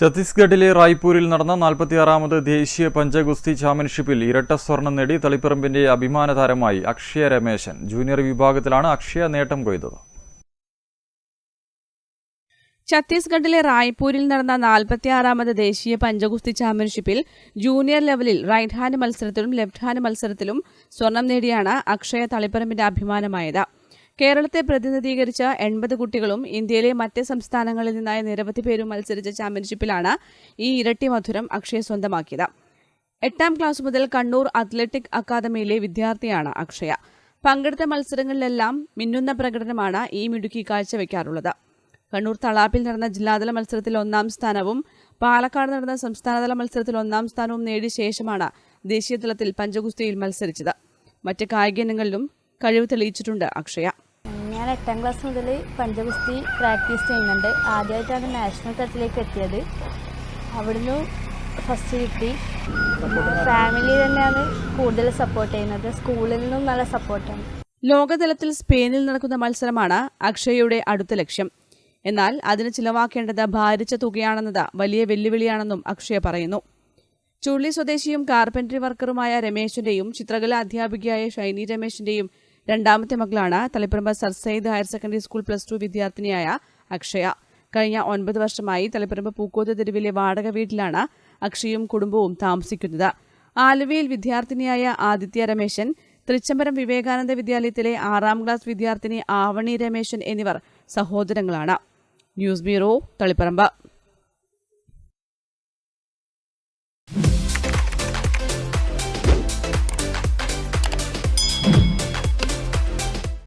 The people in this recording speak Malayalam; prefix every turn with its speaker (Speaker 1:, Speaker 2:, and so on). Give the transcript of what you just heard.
Speaker 1: ഛത്തീസ്ഗഡിലെ റായ്പൂരിൽ നടന്ന നാൽപ്പത്തിയാറാമത് ദേശീയ പഞ്ചഗുസ്തി ചാമ്പ്യൻഷിപ്പിൽ ഇരട്ട സ്വർണം നേടി തളിപ്പറമ്പിന്റെ അഭിമാന താരമായി അക്ഷയ രമേശൻ. ജൂനിയർ വിഭാഗത്തിലാണ് അക്ഷയ നേട്ടം കൊയ്തത്.
Speaker 2: ഛത്തീസ്ഗഡിലെ റായ്പൂരിൽ നടന്ന നാൽപ്പത്തിയാറാമത് ദേശീയ പഞ്ചഗുസ്തി ചാമ്പ്യൻഷിപ്പിൽ ജൂനിയർ ലെവലിൽ റൈറ്റ് ഹാൻഡ് മത്സരത്തിലും ലെഫ്റ്റ് ഹാൻഡ് മത്സരത്തിലും സ്വർണം നേടിയാണ് അക്ഷയ തളിപ്പറമ്പിന്റെ അഭിമാനമായത്. കേരളത്തെ പ്രതിനിധീകരിച്ച എൺപത് കുട്ടികളും ഇന്ത്യയിലെ മറ്റ് സംസ്ഥാനങ്ങളിൽ നിന്നായ നിരവധി പേരും മത്സരിച്ച ചാമ്പ്യൻഷിപ്പിലാണ് ഈ ഇരട്ടി മധുരം അക്ഷയ സ്വന്തമാക്കിയത്. എട്ടാം ക്ലാസ് മുതൽ കണ്ണൂർ അത്ലറ്റിക് അക്കാദമിയിലെ വിദ്യാർത്ഥിയാണ് അക്ഷയ. പങ്കെടുത്ത മത്സരങ്ങളിലെല്ലാം മിന്നുന്ന പ്രകടനമാണ് ഈ മിടുക്കി കാഴ്ചവെക്കാറുള്ളത്. കണ്ണൂർ തളാപ്പിൽ നടന്ന ജില്ലാതല മത്സരത്തിൽ ഒന്നാം സ്ഥാനവും പാലക്കാട് നടന്ന സംസ്ഥാനതല മത്സരത്തിൽ ഒന്നാം സ്ഥാനവും നേടിയ ശേഷമാണ് ദേശീയതലത്തിൽ പഞ്ചഗുസ്തിയിൽ മത്സരിച്ചത്. മറ്റ് കായിക ഇനങ്ങളിലും കഴിവ് തെളിയിച്ചിട്ടുണ്ട് അക്ഷയ.
Speaker 3: ഞാൻ എട്ടാം ക്ലാസ് മുതൽ പഞ്ചഗുസ്തി പ്രാക്ടീസ് ചെയ്യുന്നുണ്ട്. ആദ്യമായിട്ടാണ് നാഷണൽ തലത്തിലേക്ക് എത്തിയത്. അവിടുന്ന് ഫസ്റ്റ് കിട്ടി. ഫാമിലി തന്നെയാണ് കൂടുതൽ സപ്പോർട്ട് ചെയ്യുന്നത്. സ്കൂളിൽ നിന്നും നല്ല സപ്പോർട്ടാണ്
Speaker 2: ലോകതലത്തിൽ സ്പെയിനിൽ നടക്കുന്ന മത്സരമാണ് അക്ഷയയുടെ അടുത്ത ലക്ഷ്യം. എന്നാൽ അതിന് ചിലവാക്കേണ്ടത് ഭാരിച്ച തുകയാണെന്നത് വലിയ വെല്ലുവിളിയാണെന്നും അക്ഷയ പറയുന്നു. ചുള്ളി സ്വദേശിയും കാർപ്പൻട്രി വർക്കറുമായ രമേശിന്റെയും ചിത്രകലാ അധ്യാപികയായ ഷൈനി രമേശിന്റെയും രണ്ടാമത്തെ മകളാണ് Taliparamba sir Syed higher secondary school plus two വിദ്യാർത്ഥിനിയായ Akshaya. കഴിഞ്ഞ ഒൻപത് വർഷമായി തളിപ്പറമ്പ് പൂക്കോത്ത് തെരുവിലെ വാടക വീട്ടിലാണ് അക്ഷയും കുടുംബവും താമസിക്കുന്നത്. ആലുവയിൽ വിദ്യാർത്ഥിനിയായ ആദിത്യ രമേശൻ തൃച്ചംബരം വിവേകാനന്ദ വിദ്യാലയത്തിലെ ആറാം ക്ലാസ് വിദ്യാർത്ഥിനി ആവണി രമേശൻ എന്നിവർ സഹോദരങ്ങളാണ്. News bureau Taliparamba.